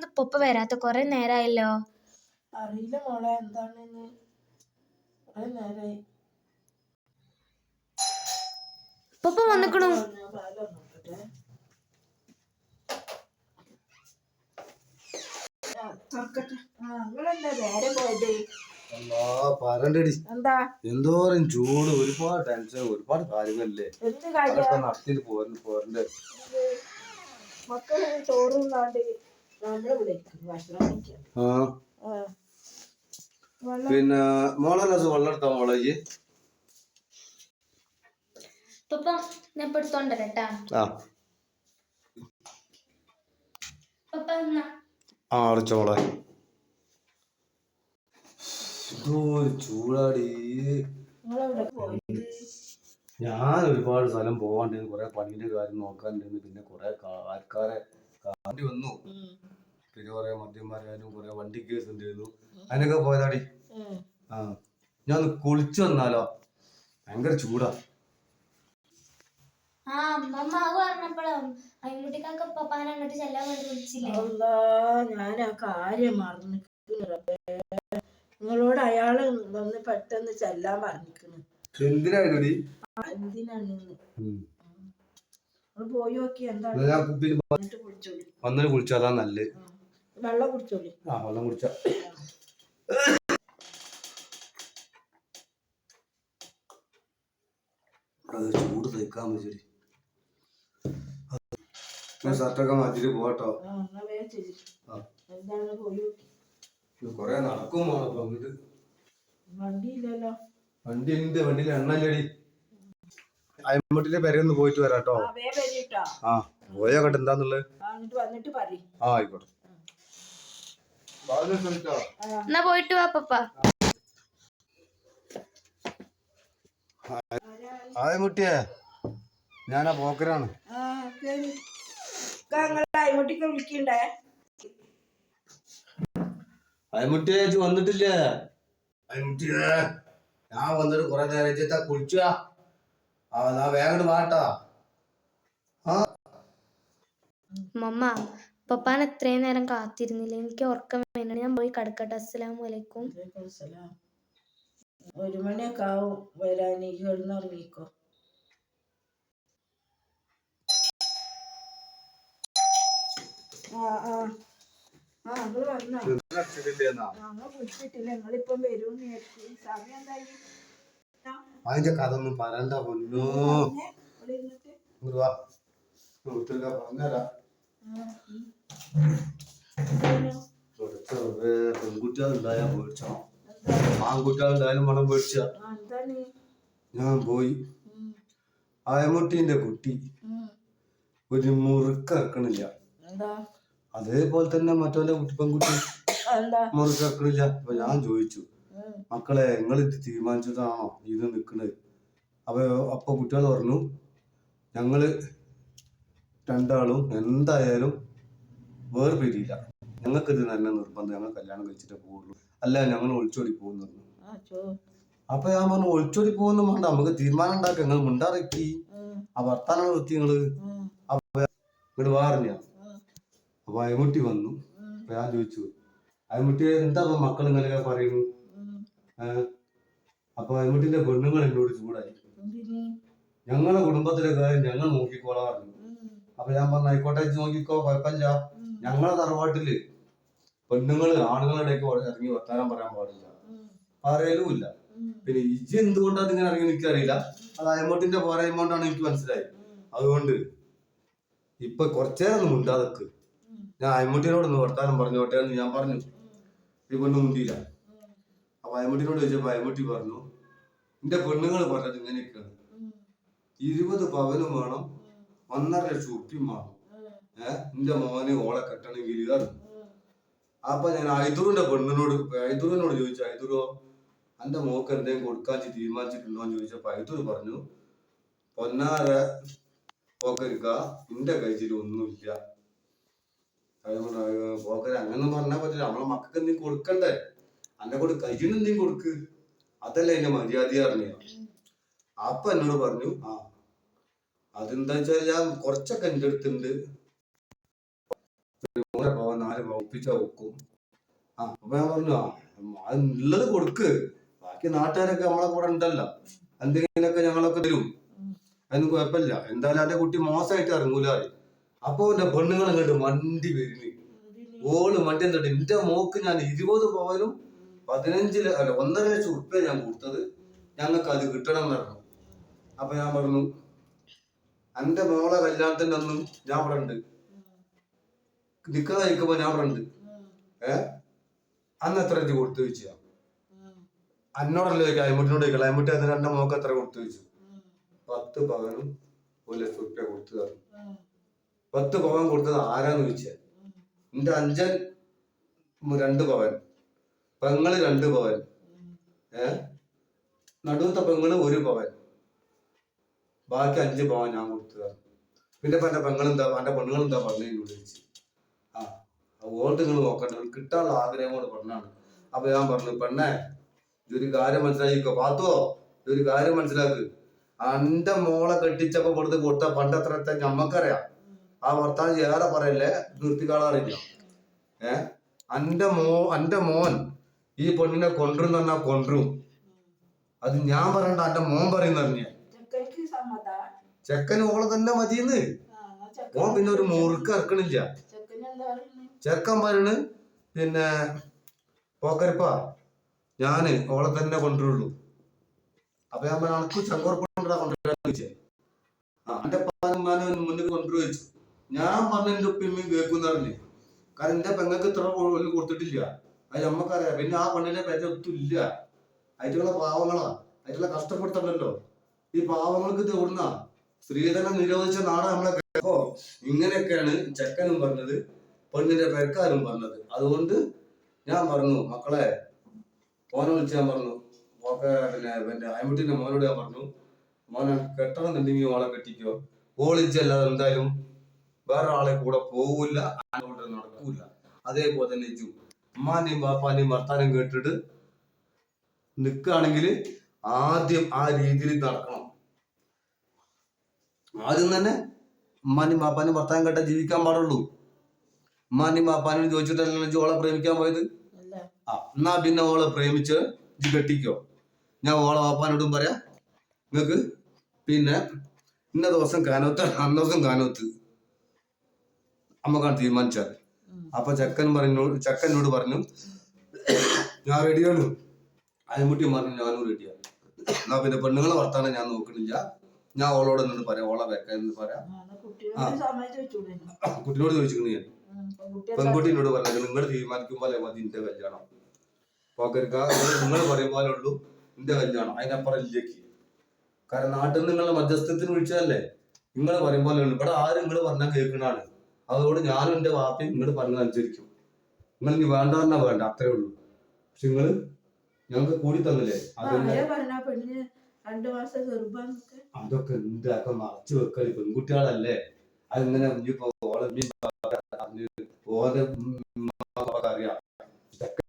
എന്താ പൊപ്പ വരാത്ത കൊറേ നേരായല്ലോ. അറിയില്ല മോളെ എന്താണെന്ന് കുറെ നേരായി. പൊപ്പ വന്നിക്കണു. എന്തോരം ചൂട്. ഒരുപാട് ടെൻഷൻ ഒരുപാട് കാര്യങ്ങളില്ലേ. നടത്തി പോരണ്ട് മക്കളെ മക്കൾ ചോറും ആ. പിന്നെ മോളെ വെള്ളം എടുത്താ മോളെ ഞാൻ എടുത്തോണ്ടരട്ടാ ആ. അടച്ചോ മോളെ. ചൂടാടി. ഞാൻ ഒരുപാട് സ്ഥലം പോകാണ്ടിരുന്നു കുറെ പണീന്റെ കാര്യം നോക്കാണ്ടിരുന്നു പിന്നെ കുറെ ആൾക്കാരെ കാണേണ്ടി വന്നു. പിന്നെ കുറെ മദ്യം പറയാനും കുറെ വണ്ടി കേസ് ഉണ്ടായിരുന്നു അതിനൊക്കെ പോയതാടി. ആ. ഞാൻ ഒന്ന് കുളിച്ചു വന്നാലോ? ഭയങ്കര ചൂടാ. ആ അമ്മമ്മ അത് പറഞ്ഞപ്പോഴും അയ്മുട്ടിക്കാക്ക് പപ്പാനെ അങ്ങോട്ട് ചെല്ലാൻ വേണ്ടി വിളിച്ചില്ലേ? ഞാൻ ആ കാര്യം മറന്നു നിങ്ങളോട് അയാൾ വന്ന് പെട്ടെന്ന് ചെല്ലാൻ പറഞ്ഞിരിക്കുന്നു. എന്തിനാണ് എന്തിനാണ് പോയി നോക്കി എന്താണ് ഞാൻ കുളിച്ചാലാ നല്ലത് ഉം. വെള്ളം കുടിച്ചോളി. ആ വെള്ളം കുടിച്ച. അത് ചൂട് സഹിക്കാൻ പറ്റി ഷർട്ടൊക്കെ മാറ്റിട്ട് പോട്ടോ കൊറേ നടക്കും വേണം വണ്ടിയില്ലല്ലോ. വണ്ടി ഉണ്ട് വണ്ടിയിൽ എണ്ണല്ലടി അയമ്പട്ടിന്റെ പെരയൊന്ന് പോയിട്ട് വരാം കേട്ടോ ആ പോയാ എന്താന്നുള്ളത്? ആ വന്നിട്ട് പറയും. ആ ആയിക്കോട്ടെ? എന്നാ പോയിട്ട് വാ പപ്പ. ആയമുട്ടിയെ ഞാനാ പോക്കരാണ്. അയമുട്ടിയെ വന്നിട്ടില്ലേ? അയമുട്ടിയെ ഞാൻ വന്നിട്ട് കൊറേ നേരം കുളിച്ചാ നാ വേഗം വാട്ടാ. മമ്മ പപ്പാൻ എത്രയും നേരം കാത്തിരുന്നില്ല? എനിക്ക് ഉറക്കം വേണം. ഞാൻ പോയി കിടക്കട്ടെ. അസ്സലാമു അലൈക്കും. ഒരു മണിയൊക്കെ ആവും വരാൻ ഈ കിടന്നുറങ്ങിക്കോ ആ ആ. ആ നിങ്ങൾ വന്നോ? ഞങ്ങൾ വിളിച്ചിട്ടില്ല. നിങ്ങളിപ്പം വരും സമയം എന്തായി? അതിന്റെ കഥ ഒന്നും പറയണ്ട പൊന്നോ. പെൺകുട്ടികളുണ്ടായാ പേടിച്ചോ? ആൺകുട്ടികളുണ്ടായാലും മണം പേടിച്ച? ഞാൻ പോയി. അയമുട്ടീന്റെ കുട്ടി. ഒരു മുറുക്കറക്കണില്ല അതേപോലെ തന്നെ മറ്റവന്റെ കുട്ടി പെൺകുട്ടി മുറുക്കറക്കണില്ല അപ്പൊ ഞാൻ ചോദിച്ചു. മക്കളെ നിങ്ങൾ ഇത് തീരുമാനിച്ചിട്ടാണോ ഇത് നിൽക്കുന്നത് അപ്പൊ അപ്പൊ കുട്ടികൾ പറഞ്ഞു ഞങ്ങൾ രണ്ടാളും എന്തായാലും വേർപിരിയില്ല. ഞങ്ങൾക്ക് ഇത് തന്നെ നിർബന്ധം. ഞങ്ങൾ കല്യാണം കഴിച്ചിട്ടേ പോവുള്ളൂ. അല്ല ഞങ്ങൾ ഒളിച്ചോടി പോകുന്നു അപ്പൊ ഞാൻ പറഞ്ഞു ഒളിച്ചോടി പോകുന്നു വേണ്ട നമുക്ക് തീരുമാനം ഉണ്ടാക്കാം. നിങ്ങൾ മുണ്ടാറിക്കി ആ. വർത്താനം നിർത്തി നിങ്ങൾ. അപ്പൊ ഇങ്ങോട്ട് വാറിഞ്ഞ അപ്പൊ അയമുട്ടി വന്നു. അപ്പൊ ഞാൻ ചോദിച്ചു അയമുട്ടി എന്താ മക്കൾ ഇങ്ങനെ പറയുന്നു? അപ്പൊ അങ്ങോട്ടിന്റെ പെണ്ണുങ്ങൾ എന്നോട് ചൂടായി. ഞങ്ങളുടെ ഞങ്ങളെ കുടുംബത്തിലെ കാര്യം ഞങ്ങൾ നോക്കിക്കോളാം പറഞ്ഞു അപ്പൊ ഞാൻ പറഞ്ഞു ആയിക്കോട്ടെ നോക്കിക്കോ കുഴപ്പമില്ല. ഞങ്ങളെ തറവാട്ടിൽ പെണ്ണുങ്ങൾ ആണുങ്ങളുടെ ഇറങ്ങി വർത്താനം പറയാൻ പാടില്ല. പറയലുമില്ല. പിന്നെ ഇജ്ജ് എന്തുകൊണ്ടാണ് ഇങ്ങനെ ഇറങ്ങി എനിക്കറിയില്ല അത് അയമോട്ടിന്റെ പോരായ്മോണ്ടാണ് എനിക്ക് മനസ്സിലായി അതുകൊണ്ട് ഇപ്പൊ കുറച്ചേരം മുണ്ടാതെക്ക് ഞാൻ അയമോട്ടിനോട് ഒന്ന് വർത്താനം പറഞ്ഞോട്ടെ എന്ന് ഞാൻ പറഞ്ഞു. ഈ പെണ്ണ് മുണ്ടിയില്ല അപ്പൊ ചോദിച്ച ചോദിച്ചപ്പോ അയമുട്ടി പറഞ്ഞു എന്റെ പെണ്ണുങ്ങൾ പറഞ്ഞത് ഇങ്ങനെയൊക്കെയാണ്. ഇരുപത് പവനും വേണം ഒന്നര ലക്ഷം ഉപ്പിയും വേണം. ഏഹ് എന്റെ മോനെ ഓളെ കെട്ടണമെങ്കിൽ ഇതാണ്. അപ്പൊ ഞാൻ ഐതുറിന്റെ പെണ്ണിനോട് ഐതുറിനോട് ചോദിച്ചു ഐദുറോ എന്റെ മോക്ക് എന്തെങ്കിലും കൊടുക്കാൻ തീരുമാനിച്ചിട്ടുണ്ടോ? എന്ന് ചോദിച്ചപ്പോ ഐദുർ പറഞ്ഞു പൊന്നാര പോക്കരിക്ക എന്റെ കയ്യിൽ ഒന്നുമില്ല. പോക്കര അങ്ങനെ പറഞ്ഞാൽ പറ്റില്ല. നമ്മളെ മക്കൾക്ക് എന്തെങ്കിലും കൊടുക്കണ്ടേ? അന്നെ കയ്യിൽ എന്തെങ്കിലും കൊടുക്ക്. അതല്ലേ എന്റെ മര്യാദ അറിഞ്ഞ അപ്പൊ എന്നോട് പറഞ്ഞു ആ അതെന്താ വെച്ചാൽ ഞാൻ കുറച്ചൊക്കെ എന്റെ അടുത്തുണ്ട്. പവൻ നാല് വെക്കും. ആ അപ്പൊ ഞാൻ പറഞ്ഞു ആ അത് കൊടുക്ക്. ബാക്കി നാട്ടുകാരൊക്കെ നമ്മളെ കൂടെ ഉണ്ടല്ലോ. എന്തെങ്കിലുമൊക്കെ ഞങ്ങളൊക്കെ തരും. അതിന് കുഴപ്പമില്ല. എന്തായാലും അന്റെ കുട്ടി മോശമായിട്ട് ഇറങ്ങൂല അപ്പൊ എന്റെ പെണ്ണുങ്ങൾ ഇങ്ങോട്ട് മണ്ടി വരുന്നു ഓൾ വണ്ടി എന്നിട്ട് എന്റെ മോക്ക് ഞാൻ ഇരുപത് പവനും പതിനഞ്ച് ല- അല്ല ഒന്നര ലക്ഷം ഉറുപ്പ്യ ഞാൻ കൊടുത്തത് ഞങ്ങൾക്ക് അത് കിട്ടണം എന്ന് പറഞ്ഞു. അപ്പൊ ഞാൻ പറഞ്ഞു എന്റെ മോളെ കല്യാണത്തിന്റെ അന്നും ഞാൻ അവിടെ ഉണ്ട്. നിൽക്കുന്ന നിൽക്കുമ്പോ ഞാൻ അവിടെ ഉണ്ട്. ഏ? അന്ന് എത്ര രൂപ കൊടുത്തു വെച്ച അന്നോടല്ലേ ചോദിക്കാം അയമുട്ടിനോട് ചോദിക്കാം അയമുട്ടി അതിന് എന്റെ മോക്ക് എത്ര കൊടുത്തു വെച്ചു പത്ത് പവനും ഒരു ലക്ഷം ഉറുപ്പ്യ കൊടുത്തു തന്നു. പത്ത് പവൻ കൊടുത്തത് ആരാന്ന് ചോദിച്ചാൽ എന്റെ അഞ്ചൻ രണ്ട് പവൻ. പെങ്ങൾ രണ്ട് പവൻ ഏ? നടുവത്തെ പെങ്ങൾ ഒരു പവൻ ബാക്കി അഞ്ച് പവൻ ഞാൻ കൊടുത്തത്. പിന്നെ പറഞ്ഞ എന്റെ പെങ്ങളെന്താ പറഞ്ഞ പെണ്ണുകളെന്താ പറഞ്ഞതിനോട് ചോദിച്ചു. ആ ഓൾട്ട് നിങ്ങൾ നോക്കണ്ട. കിട്ടാനുള്ള ആഗ്രഹം കൊണ്ട് പറഞ്ഞാണ് അപ്പൊ ഞാൻ പറഞ്ഞു പെണ്ണേ ഇതൊരു കാര്യം മനസ്സിലാക്കിക്കോ. പാത്തോ ഇതൊരു കാര്യം മനസ്സിലാക്ക്. അന്റെ മോളെ കെട്ടിച്ചപ്പോ കൊടുത്ത് കൊടുത്ത പണ്ടത്രത്തെ ഞമ്മക്കറിയാം. ആ ഭർത്താവ് ഏറെ പറയല്ലേ? നിർത്തിക്കാളറിയില്ല ഏ? അന്റെ മോ അന്റെ മോൻ ഈ പെണ്ണിനെ കൊണ്ടുവരും പറഞ്ഞാ കൊണ്ടുവരും. അത് ഞാൻ പറയണ്ട എന്റെ മോൻ പറയുന്ന അറിഞ്ഞ ചെക്കൻ ഓളെ തന്നെ മതിയെന്ന്. ഓൻ പിന്നെ ഒരു മുറുക്ക് ഇറക്കണില്ല ചെക്കൻ പറയണ് പിന്നെ പോക്കരിപ്പ ഞാൻ ഓളെ തന്നെ കൊണ്ടുവരുള്ളൂ. അപ്പൊ ഞാൻ പറഞ്ഞു അനക്ക് ചങ്കോർക്കൊണ്ടാ കൊണ്ടുവരാന്ന് ചോദിച്ചേ. എന്റെ മുന്നിൽ കൊണ്ടുവരു ചോദിച്ചു. ഞാൻ പറഞ്ഞ എന്റെ ഉപ്പിമ്മയും കേൾക്കുന്ന പറഞ്ഞു. കാരണം എന്റെ പെങ്ങൾക്ക് ഇത്ര കൊടുത്തിട്ടില്ല. അത് നമ്മക്കറിയാം. പിന്നെ ആ പെണ്ണിനെ പേര് ഇല്ല. അതിലുള്ള പാവങ്ങളാ. അതിലുള്ള കഷ്ടപ്പെടുത്തണ്ടല്ലോ. ഈ പാവങ്ങൾക്ക് എവിടുന്നാ? സ്ത്രീധനം നിരോധിച്ച നാട് നമ്മളെ കേൾക്കോ ഇങ്ങനെയൊക്കെയാണ് ചെക്കനും പറഞ്ഞത് പെണ്ണിന്റെ പേർക്കാരും പറഞ്ഞത്. അതുകൊണ്ട് ഞാൻ പറഞ്ഞു മക്കളെ മോനെ വിളിച്ച് ഞാൻ പറഞ്ഞു. പിന്നെ പിന്നെ അയമുട്ടിന്റെ മോനോട് ഞാൻ പറഞ്ഞു മോനെ കെട്ടണമെന്നുണ്ടെങ്കിൽ മോളെ കെട്ടിക്കോ. ഓളിച്ചല്ലാതെ എന്തായാലും വേറെ ആളെ കൂടെ പോവില്ല നടക്കൂല അതേപോലെ തന്നെ ഉമ്മാന്റെയും ബാപ്പാന്റെയും വർത്താനം കേട്ടിട്ട് നിൽക്കുകയാണെങ്കിൽ ആദ്യം ആ രീതിയിൽ നടക്കണം. ആദ്യം തന്നെ ഉമ്മാന്റെയും ബാപ്പാന്റെയും വർത്താനം കേട്ടാൽ ജീവിക്കാൻ പാടുള്ളൂ. ഉമ്മാന്റെയും ബാപ്പാനും ചോദിച്ചിട്ടല്ലോ ഓളെ പ്രേമിക്കാൻ പോയത്? ആ എന്നാ പിന്നെ ഓളെ പ്രേമിച്ച് ഇജ്ജ് കെട്ടിക്കോ. ഞാൻ ഓളെ ബാപ്പാനോടും പറയാ. നിങ്ങക്ക് പിന്നെ ഇന്ന ദിവസം കാനോത്ത് അന്ന ദിവസം കാനോത്ത്. അമ്മക്കാണ് തീരുമാനിച്ചത്. അപ്പൊ ചെക്കൻ പറഞ്ഞു ചെക്കനോട് പറഞ്ഞു ഞാൻ റെഡിയാണ് അയമുട്ടി പറഞ്ഞു ഞാനും റെഡിയാണ് എന്നാ പിന്നെ പെണ്ണുങ്ങളെ വർത്താനം ഞാൻ നോക്കണില്ല ഞാൻ ഓളോട് നിന്ന് പറയാം? ഓളെ വെക്കാന്ന് പറയാം? കുട്ടിനോട് ചോദിച്ചിരുന്നു ഞാൻ. പെൺകുട്ടിനോട് പറഞ്ഞത് നിങ്ങൾ തീരുമാനിക്കുമ്പോൾ മതി എന്റെ കല്യാണം. പോക്കരുക്ക നിങ്ങൾ പറയും പോലെ ഉള്ളൂ എന്റെ കല്യാണം. അതിനപ്പുറം ഇല്ലേക്ക്. കാരണം നാട്ടിൽ നിന്ന് നിങ്ങളെ മധ്യസ്ഥത്തിന് വിളിച്ചതല്ലേ? നിങ്ങൾ പറയുമ്പോലെ പോലെ ഉള്ളൂ. ഇവിടെ ആരും നിങ്ങൾ പറഞ്ഞാൽ കേൾക്കണാണ് അതുകൊണ്ട് ഞാനും എന്റെ വാപ്പയും നിങ്ങൾ പറഞ്ഞത് അനുസരിക്കും. നിങ്ങൾ ഇനി വേണ്ട പറഞ്ഞാ വേണ്ട അത്രേ ഉള്ളൂ. പക്ഷെ നിങ്ങൾ ഞങ്ങൾക്ക് കൂടി തന്നില്ലേ? അതൊക്കെ എന്താക്ക മറച്ചു വെക്കൽ പെൺകുട്ടികളല്ലേ? അതിങ്ങനെ ഇനിയിപ്പോ ഓളെ ഉമ്മയും ബാപ്പയും അറിഞ്ഞ് ഓന്റെ ഉമ്മാക്കൊക്കെ അറിയാം. ഇതൊക്കെ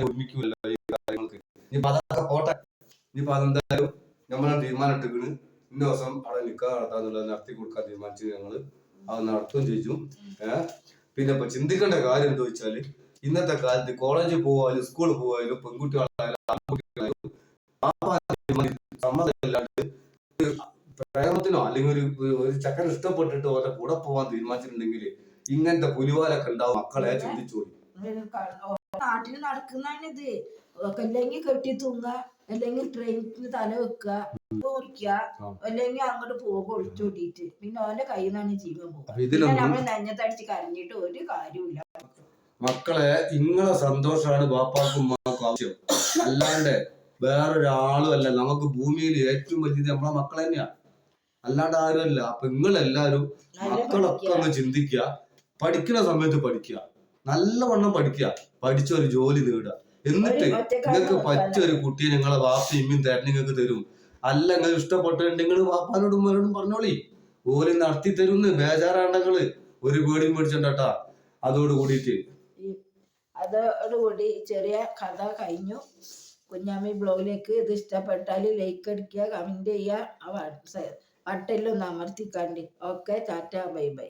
ഒരുമിക്കൂലല്ലോ ഈ കാര്യങ്ങൾക്ക്. ഇനിയിപ്പോ അതൊക്കെ പോട്ടെ. ഇനിയിപ്പോ അതെന്തായാലും നമ്മളെ തീരുമാനം ഇട്ടിക്കണ് ഇന്ന ദിവസം അവിടെ നിൽക്കാൻ നടത്താന്നുള്ളത് നടത്തി കൊടുക്കാൻ തീരുമാനിച്ചു ഞങ്ങൾ അത് നടത്തുകയും ചെയ്തു. ഏഹ് പിന്നെ ഇപ്പൊ ചിന്തിക്കേണ്ട കാര്യം എന്താ വെച്ചാൽ ഇന്നത്തെ കാലത്ത് കോളേജിൽ പോവാനും സ്കൂളിൽ പോവാനും പെൺകുട്ടികളായാലും ആൺകുട്ടികളായാലും സമ്മതമില്ലാണ്ട് പ്രേമത്തിനോ അല്ലെങ്കിൽ ഒരു ഒരു ചക്കൻ ഇഷ്ടപ്പെട്ടിട്ട് ഓരോ കൂടെ പോവാൻ തീരുമാനിച്ചിട്ടുണ്ടെങ്കിൽ ഇങ്ങനത്തെ പുലിവാലൊക്കെ ഉണ്ടാവും മക്കളെ ചിന്തിച്ചോളി നാട്ടിൽ നടക്കുന്നതാണിത് അല്ലെങ്കിൽ കെട്ടി തൂങ്ങ അല്ലെങ്കിൽ ട്രെയിനിന് തല വെക്കുക മുറിക്കുക ആ. അല്ലെങ്കിൽ അങ്ങോട്ട് പോകുക ഒളിച്ചോടിയിട്ട് പിന്നെ ഓന്റെ കയ്യിൽ നിന്നാണ് ജീവൻ പോകുക നമ്മൾ നെഞ്ഞത്തടിച്ച് കരഞ്ഞിട്ട് ഒരു കാര്യമില്ല മക്കളെ ഇങ്ങളെ സന്തോഷമാണ് ബാപ്പാക്കും ഉമ്മാക്കും ആവശ്യം. അല്ലാണ്ട് വേറൊരാളും അല്ല. നമുക്ക് ഭൂമിയിൽ ഏറ്റവും വലിയത് നമ്മളെ മക്കൾ തന്നെയാ. അല്ലാണ്ട് ആരും അല്ല അപ്പൊ നിങ്ങളെല്ലാരും എല്ലാരും മക്കളൊക്കെ ഒന്ന് ചിന്തിക്കുക പഠിക്കുന്ന സമയത്ത് പഠിക്കുക നല്ലവണ്ണം പഠിക്കുക പഠിച്ച ഒരു ജോലി നേടുക എന്നിട്ട് നിങ്ങൾക്ക്? പറ്റിയ ഒരു കുട്ടിയെ നിങ്ങളെ വാപ്പയും ഇമ്മയും തരണം നിങ്ങൾക്ക് തരും. അല്ല നിങ്ങൾ ഇഷ്ടപ്പെട്ടിട്ടുണ്ടെങ്കിൽ വാപ്പാനോടും ഉമ്മയോടും പറഞ്ഞോളി. ഓൽ നടത്തി തരുന്ന് ബേജാറാണ്ടങ്ങൾ. ഒരു പേടിയും മേടിച്ചണ്ടാ അതോട് കൂടിയിട്ട്. അതോടുകൂടി ചെറിയ കഥ കഴിഞ്ഞു. കുഞ്ഞാമി ബ്ലോഗിലേക്ക് ഇത് ഇഷ്ടപ്പെട്ടാൽ ലൈക്ക് അടിക്കുക കമന്റ് ചെയ്യുക ആ വട്ടയിലൊന്ന് അമർത്തിക്കാണ്ടി. Okay tata bye bye.